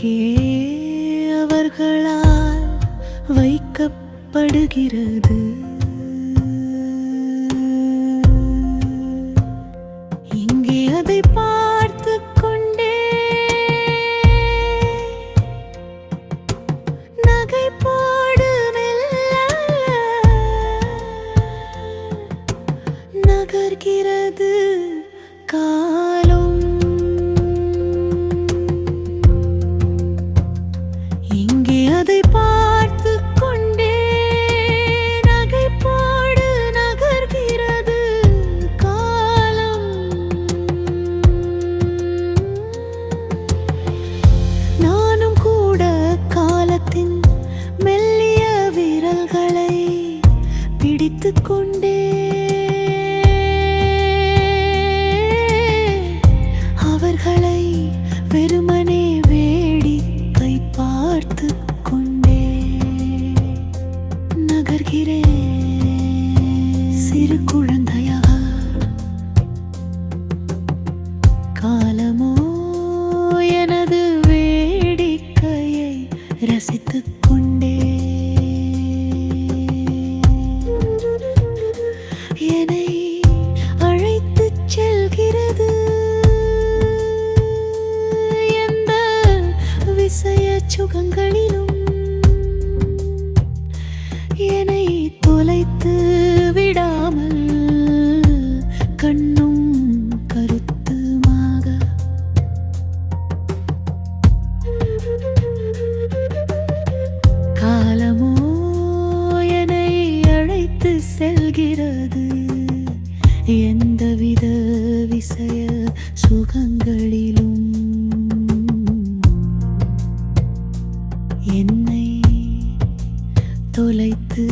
அங்கே அவர்களால் வைக்கப்படுகிறது. இங்கே அதை பார்த்து கொண்டே நகை போடு நகர்கிறது கா பிடித்துக் கொண்டே அவர்களை வெறுமனே வேடிக்கை பார்த்து கொண்டே நகர்கிறேன் சிறு குழந்தையாக. காலமோ எனது வேடிக்கையை ரசித்துக் கொண்டே சுகங்களிலும் என்னை தொலைத்து விடாமல் கண்ணும் கருத்துமாக. காலமோ என்னை அழைத்து செல்கிறது. எந்தவித விசய சுகங்களிலும் என்னை தொலைத்து